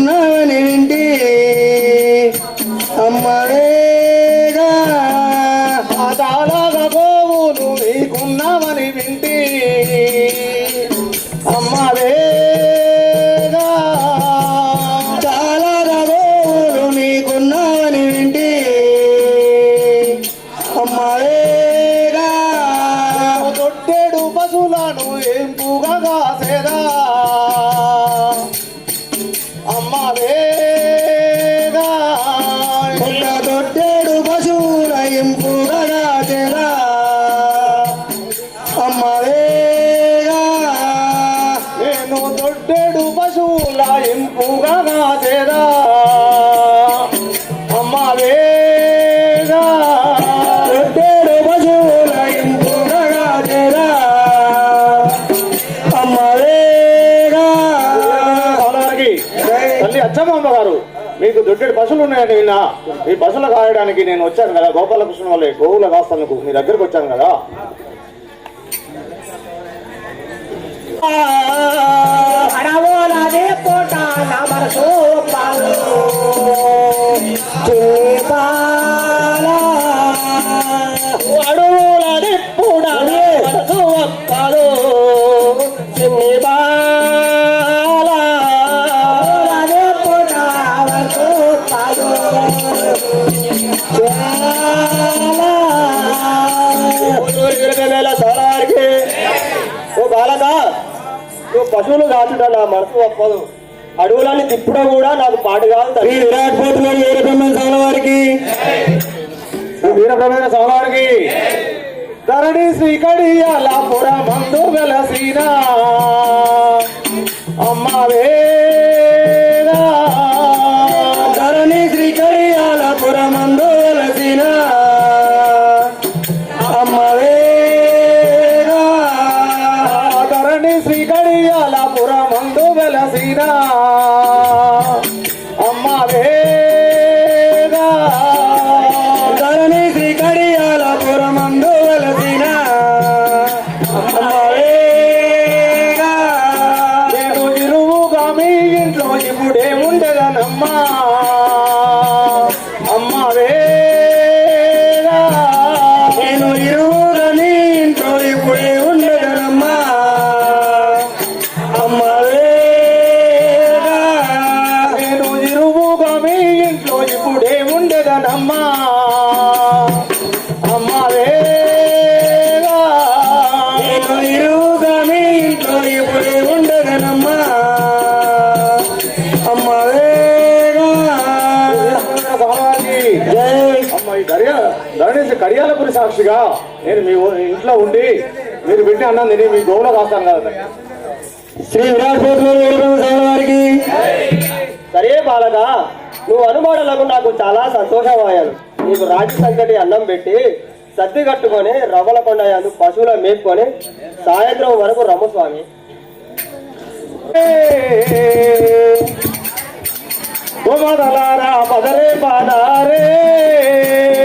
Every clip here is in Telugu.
no. తొట్టెడు పశువుల ఎంపుగా పశువుల తల్లి అచ్చమ్మ గారు మీకు దొడ్డెడు పశువులు ఉన్నాయని విన్నా. ఈ పశువులు కాయడానికి నేను వచ్చాను కదా గోపాలకృష్ణ వాళ్ళ గోవుల కాస్తానికి మీ దగ్గరకు వచ్చాను కదా. మనసు పాలు? చేపాల అడవులది పూడాలే మనసు ఒక్కలు చిన్ని బాల పశువులు కాచుట నా మనసు ఒప్పదు. అడవులని తిప్పడం కూడా నాకు పాటు కాదు శ్రీ. విరాట్ పోతుల వీరబ్రహ్మ స్వామి వారికి. వీరబ్రహ్మేంద్ర స్వామివారికి ధరణి శ్రీకడియాల వెలసిన అమ్మవేగా శ్రీ శ్రీకడియాల పుర మందు వెలసిన కడియాలపురి సాక్షిగా నేను మీ ఇంట్లో ఉండి మీరు పెట్టి అన్నం తిని మీ గోవులో కాస్తాను కదా. శ్రీ విరాట్ వారికి. సరే బాలక నువ్వు అనుమానాలకు నాకు చాలా సంతోషమయ్యాను నీకు రాజు సంకటి అన్నం పెట్టి సర్ది కట్టుకొని రవ్వల కొండ యందు పశువుల మేపుకొని సాయంత్రం వరకు రమ్ము స్వామి. గోమదలారా పదరే పాదారే పదరే.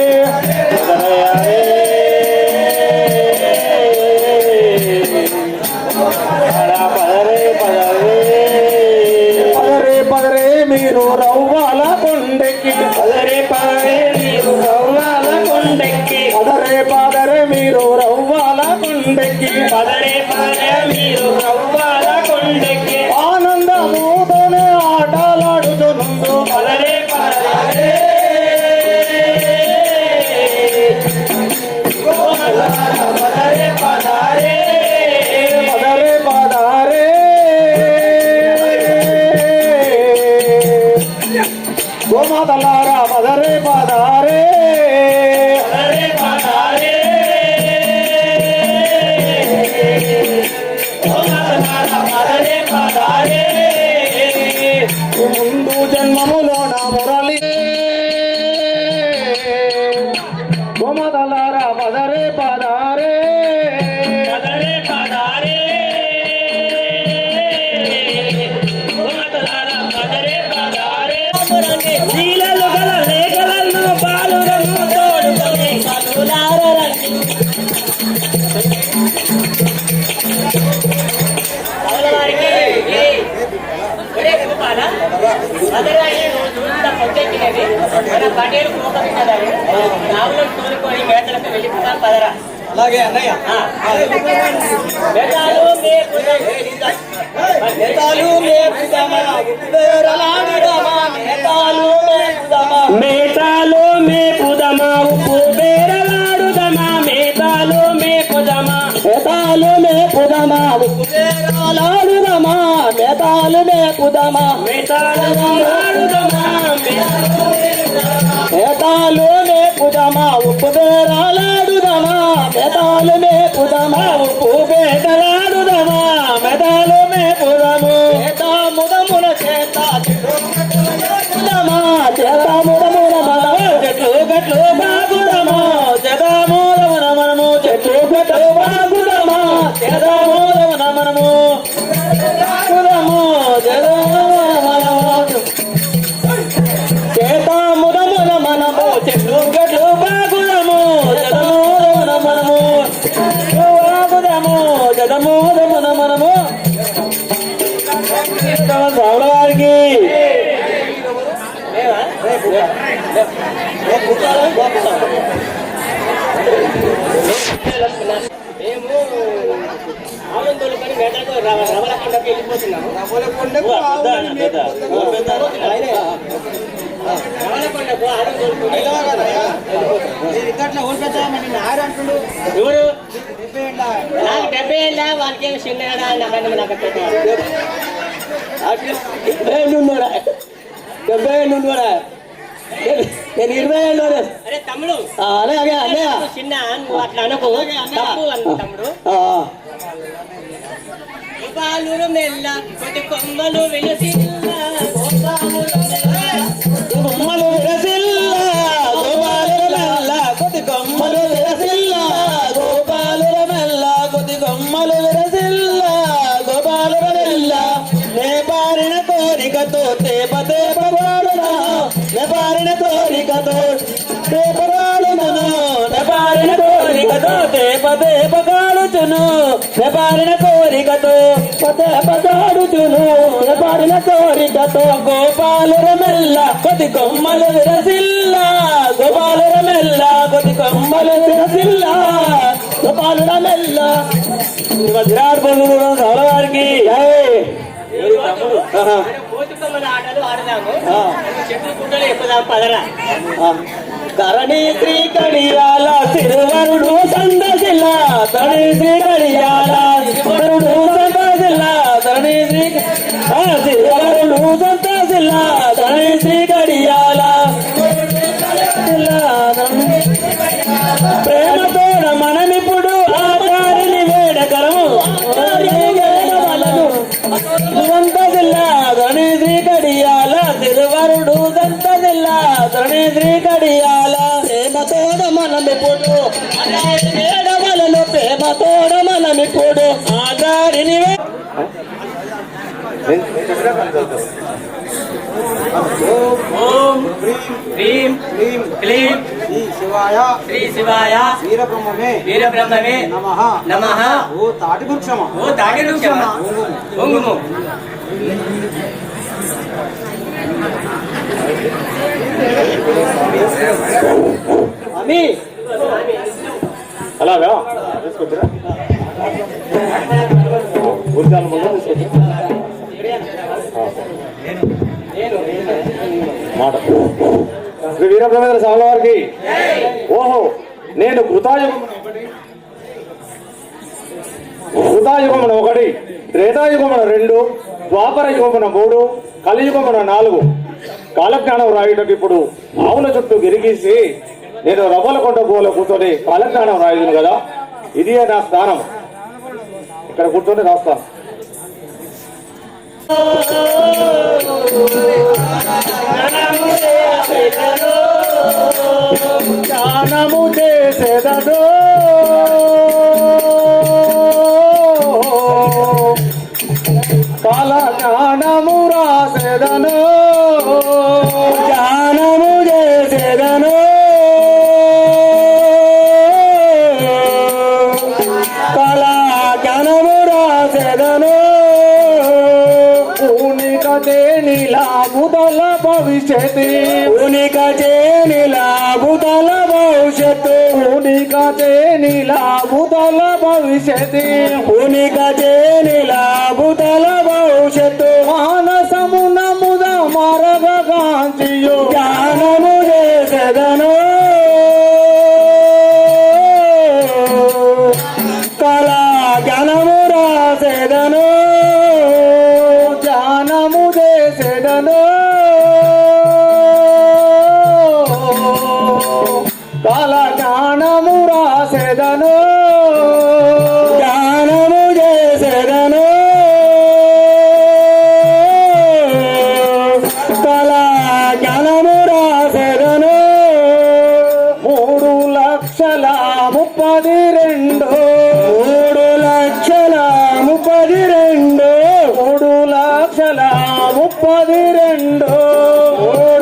ముందు జన్మములో నా మురళి రోజు ఇంత పొద్దెక్కినది మన పటేలు కోపమిన్నదని నావులను తోలుకొని మేతలకు వెళ్ళిపోతాం పదరా అలాగే అన్నయ్య మేపుదమా ఉబ్బేరలాడుదమా. నేతాలు మేపుదమా మేతాలు మేపుదమా ఉప్పు బేరలాడుదమా మేపుదమా నేతాలు మేపుదమా ఉబ్బేరలాడుదమా నేతాలు మేపుదమా మేతాలు మేపుదమా ఉప్పు మేతాలు మేపుదమా ఉప్పు బేటలాడుదమా మెదాలు మేపుదము చేతాముదమున చేత ముదమా చేతాముదమున మనము గట్లు గట్లు రవలకొండకు వెళ్ళిపోతున్నాము రవలకొండకు ఆవులను తోలుకొని ఎవరు? నాకు డెబ్బై ఏళ్ళ వానికి ఏమి చిన్నడా నాకంటే నాకు పెద్దవాడు. డెబ్బై ఏళ్ళు ఉన్నాడా డెబ్బై ఏళ్ళు ఉన్నాడా నేను ఇరవై ఏళ్ళు. అరే తమ్ముడు. అలాగే అన్నయ్య చిన్న అట్లా అనుకో. తమ్ముడు. ఆ, మెల్ల కొద్ది కొమ్మలు వెలసిల్ల కొమ్మలు విరసిల్ల గోపాలుల మెల్ల కొద్ది కొమ్మలు విరసిల్ల గోపాలుల మెల్ల కొద్ది కొమ్మలు విరసిల్ల గోపాలుల మెల్ల. నే పారిన కోరికతో తేప తేప వాడునా నే పారిన కోరికతో తేప నే పారిన కోరికతో తేప తేప నే పారిన కోరికతో తేప కాడుచును నే పారిన కోరికతో గోపాలుర మెల్ల కొద్ది కొమ్మలు విరసిల్ల. గోపాలుర మెల్ల కొద్ది కొమ్మలు విరసిల్ల. గోపాలుర మెల్ల. వారికి కోతి కొమ్మల ఆటలు ఆడదాము. చెట్లు గుడ్డలు ఎక్కుదాం పదరా. ధరణి శ్రీ కడియాల తిరువరుడు సందశిల్ల ధరణి శ్రీ కడియాల తిరువరుడు సందశిల్ల ధరణి శ్రీ ఆ, తిరువరుడు సందశిల్ల ధరణి శ్రీ కడియాల శ్రీ కడియాల ప్రేమతోడ మనమిప్పుడు వేడవలను ప్రేమతోడ మనమిప్పుడు ఆచారిని వే- ఓం హ్రీం క్లీం శ్రీ శివాయ శ్రీ శివాయ వీరబ్రహ్మమే వీరబ్రహ్మమే నమః. నమః. ఓ తాటి వృక్షమా? ఓ తాగి వృక్షమా? ఒంగుము అమి. అలాగా తీసుకొచ్చిరా గురిజాల ముందు మాట. శ్రీ వీరబ్రహ్మేంద్ర స్వామి వారికి. ఓహో నేను కృతాయుగం కృతాయుగమున ఒకటి త్రేతాయుగమున రెండు ద్వాపర యుగమున మూడు కలియుగమున నాలుగు. కాలజ్ఞానం రాయుటకు ఇప్పుడు ఆవుల చుట్టూ గిరిగీసి నేను రవ్వలకొండ గుహలో కూర్చొని కాలజ్ఞానం రాయుదును కదా? ఇది నా స్థానం. ఇక్కడ కూర్చొని రాస్తాను జ్ఞానము చేసేదను కాల జ్ఞానము నీలాభుతల భవిష్యత్ ఉనిక నీలాభుతల భవిష్యత్తు. ఉనిక నీలాభుతల భవిష్యత్ ఉనిక నీలాభుతల భవిష్యత్తు. మానసమున ముద మరగ కాంతియు జ్ఞానము చేసెదను. ¡Adirendo!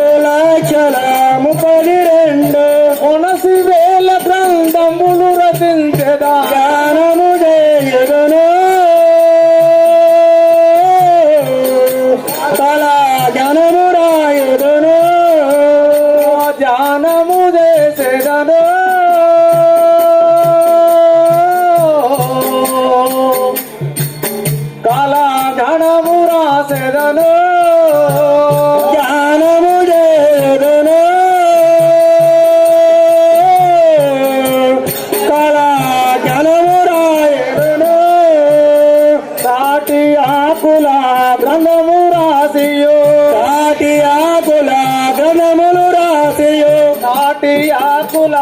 రాసియు. కాటి ఆకుల గ్రంథములు రాసియు. సాటి ఆకుల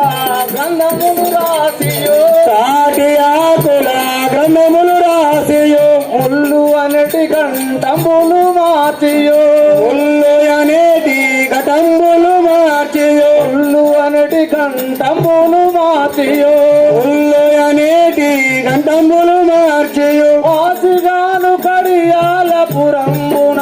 గ్రంథములు రాసియు. కాటి ఆకుల గ్రంథములు రాసియు. ముళ్ళు అనటి గంటములు మార్చియు. ముళ్ళు అనేటి ఘటంబులు మార్చియు. ముళ్ళు అనటి గంటములు మార్చియు. అనేటి ఘటంబులు మార్చేయు. వాసిగాను కడియాల పురంబున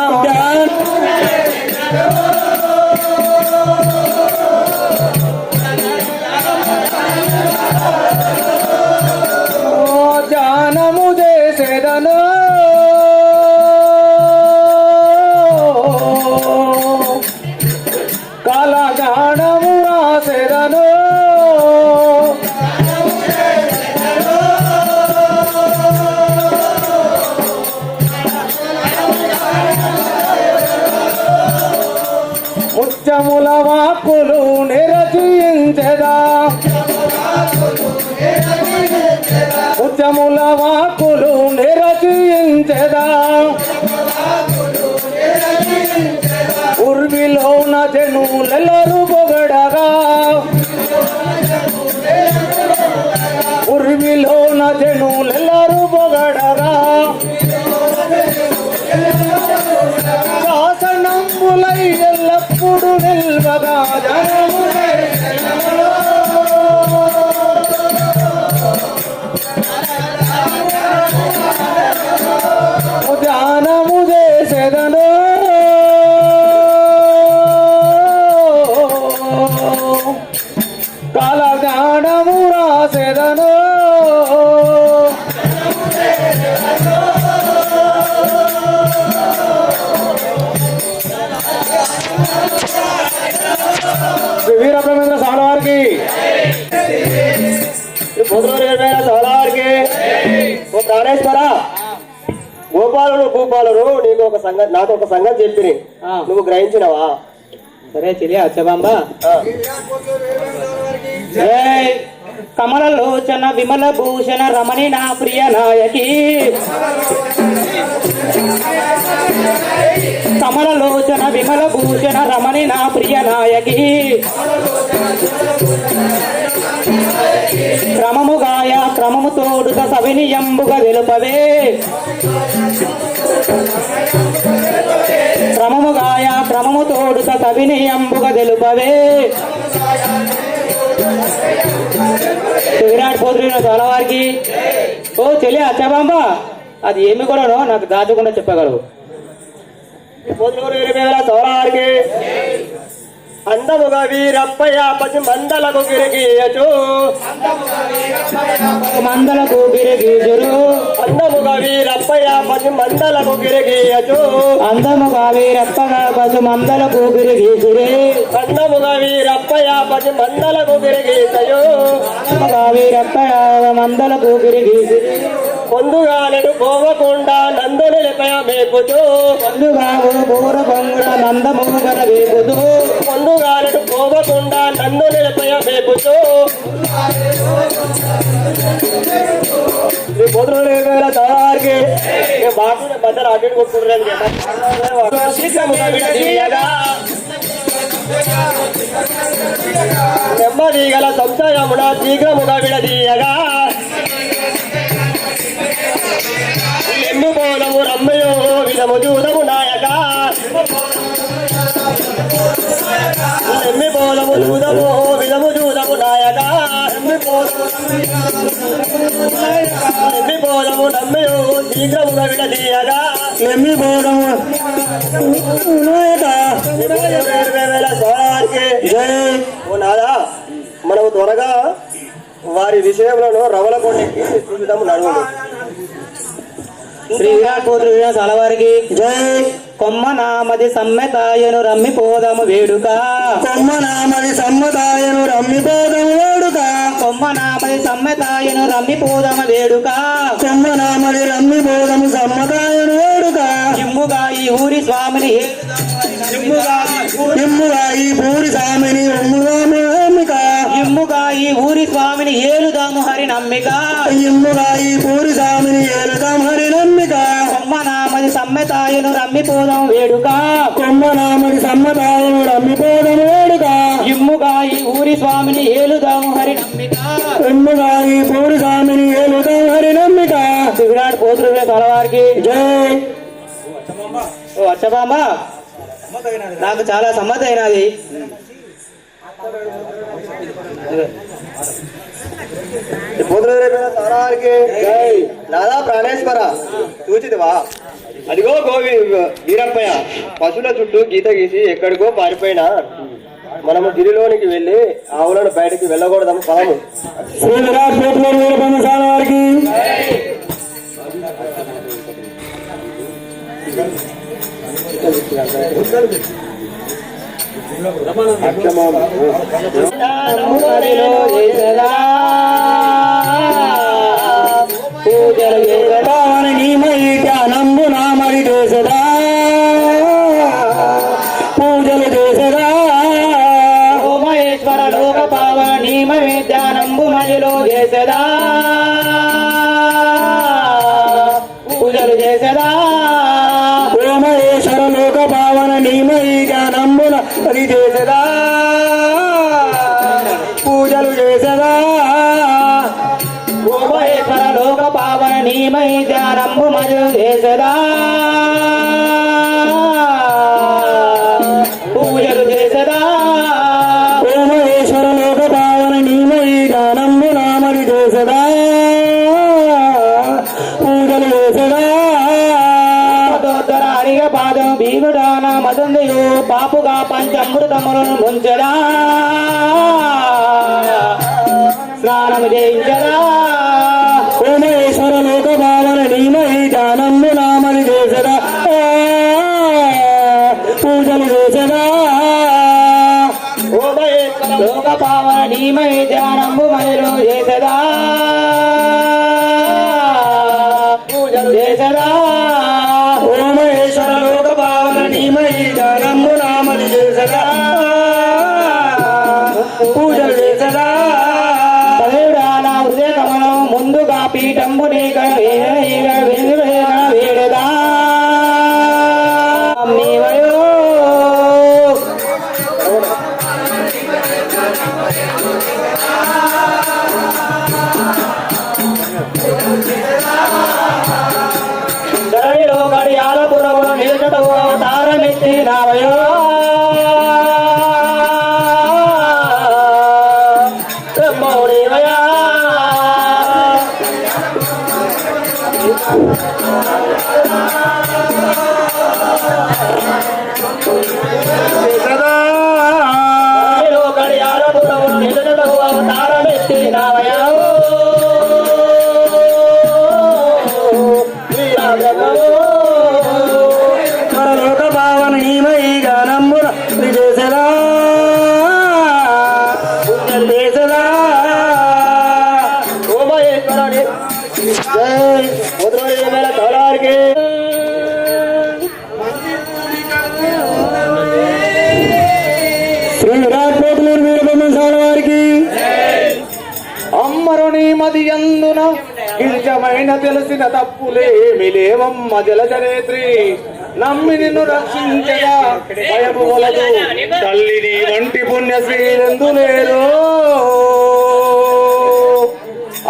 నిల్వగా శ్రీ వీరబ్రహ్మేంద్ర స్వామి వారికి ఓ ప్రాణేశ్వర. గోపాలుడు భూపాలుడు నీకు ఒక సంగతి నాకు ఒక సంగతి చెప్పిని ఆ. నువ్వు గ్రహించినవా? సరే చెల్లి అచ్చబాంబ. ఆ. జై కమల లోచన విమల భూషణ రమణి నా ప్రియ నాయకి. కమల లోచన విమల భూషణ రమణి నా ప్రియ నాయకి. క్రమముగాయ క్రమము తోడుత సవినియంబుగా తెలుపవే క్రమముగాయ క్రమము తోడుత సవినియంబుగా తెలుపవే విరాట్ పోతున్న చాలా వారికి ఓ తెలియ అచ్చబాంబ అది ఏమి కూడానో నాకు దాచకుండా చెప్పగలవు. సోలార్కి అందముగా వీరప్పయ్య పది మందలకు గిరిగీయచు. మందలకు బిరిగీజురు అందముగా వీరప్పయ్య పది మందలకు గిరిగీయచు. అందముగా వీరప్పగా పశు మందలకు బిరిగీజురే అందముగా వీరప్పయ్య పది మందలకు గిరిగీతయు అందముగా వీరప్ప మందలకు బిరిగీజురే నెడు పోవకుండా నందు నిలిపయ మేపుతూ. ముందుగా ఓ పూర పొంగుడ నందముగల వేపుదు ముందుగా నెడు పోవకుండా నందు నిలిపయ మేపుతూ. నీ వేల మధ్యలో అటు ఇటు కొట్టుకుంటున్నాను సంశయమున శీఘ్రముగా విడదీయగా. ఎన్ను పోలము రమ్మయో విధము చూడము నాయక. ఎమ్మి పోలము చూడము విధము చూడము నాయక. ఎమ్మి పోలము ఎమ్మి పోలము నమ్మయో విడదీయగా నాదా మనము త్వరగా వారి విషయంలో రవల కొండకి చూద్దాము నడువు శ్రీ విరాట్ పోతులు వినా సలవారికి జై. కొమ్మ నామది సమ్మెతాయను రమ్మి పోదము వేడుక. కొమ్మ నామది సమ్మతాయను రమ్మిపోదము వేడుక. కొమ్మ నామది సమ్మెతాయను రమ్మి పోదము వేడుక. కొమ్మ నామది రమ్మిపోదము సమ్మతాయను వేడుక. ఇమ్ముగా ఈ ఊరి స్వామిని ఇమ్ముగా ఈ పూరి సామిని ఉమ్ముగా ఇమ్ముగా ఈ ఊరి స్వామిని ఏలుదాము హరి నమ్మిక. ఇమ్ముగా ఈ పూరి సామిని ఏలుదాం హరి నమ్మిక. కొమ్మ నామది సమ్మెతాయను రమ్మి పోదము వేడుక. కొమ్మ నామది సమ్మతాయను రమ్మిపోదము వేడుక. ఇమ్ముగా ఈ ఊరి స్వామిని ఏలుదాము హరి నమ్మిక. ఇమ్ముగా ఈ పూరి సామిని ఏలుదాం హరి నమ్మిక. శ్రీ విరాట్ పోతులు వినా సలవారికి జై. ఓ అచ్చబామ్మ. నాకు చాలా సమ్మతి అయినది నాదా ప్రాణేశ్వర. చూచిదివా అదిగో గోవి వీరప్పయ్య. పశువుల చుట్టూ గీత గీసి ఎక్కడికో పారిపోయినా మనము గిరిలోనికి వెళ్ళి ఆవులను బయటికి వెళ్ళకూడదాము విరాట్ వారికి నమ్ముమదిలో పూజలు చేసదా ముందుగా పీఠంబు నీక వేడదా. தாளமெத்தி நாவையா గిరిజమైన తెలిసిన తప్పులేమి లేవమ్మ జలజనేత్రి నమ్మి నిన్ను రక్షించగా భయము వలదు. తల్లిని వంటి పుణ్యశ్రీలందు లేరు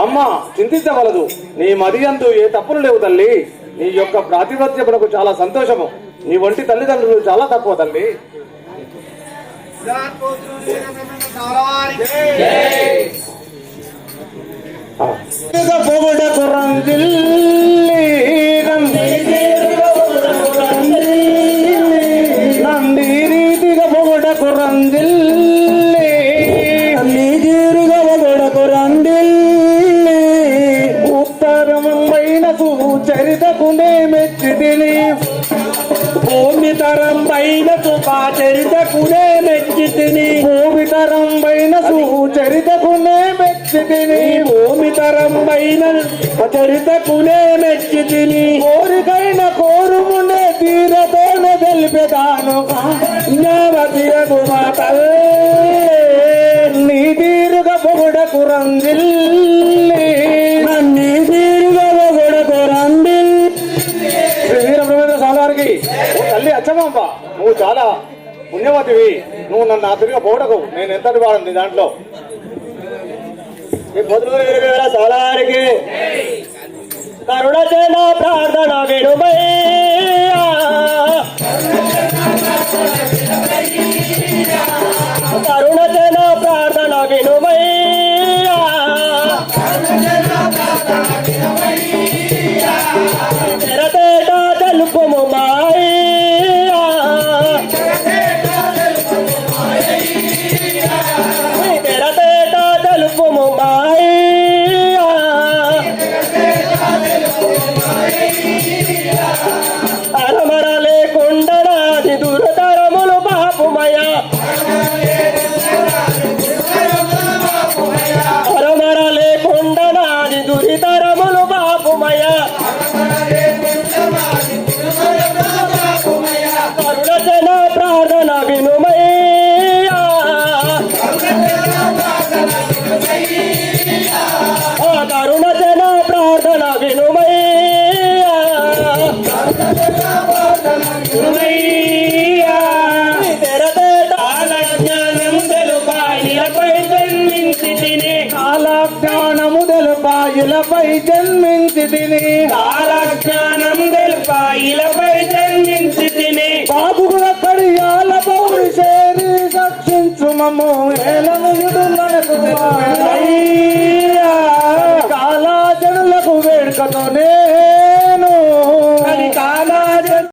అమ్మ చింతించవలదు. నీ మది అందు ఏ తప్పులు లేవు తల్లి. నీ యొక్క ప్రాతిపత్యమునకు చాలా సంతోషము. నీ వంటి తల్లిదండ్రులు చాలా తక్కువ తల్లి. కురంజిల్లి నంది రీతిగా పొగడ కురంజిల్లి భూమి తరం పైన చరితకునే మెచ్చి తిని భూమి తరం పైన చరితకునే మెచ్చితిని. భూమి తరం పైన చరితకునే మెచ్చి తిని కోరికైన కోరుమునే తీరతోనే తెలిపెదాను. జ్ఞావతియగు మాత. నీ తీరుగా పొగడ కురంజిల్లి తల్లి నువ్వు చాలా పుణ్యవతివి. నువ్వు నన్ను ఆ పోడకు నేను ఎంతటి వాడను నీ దాంట్లో? ఈ కరుణ చేన ప్రార్థన విడుమయ్యా. दिली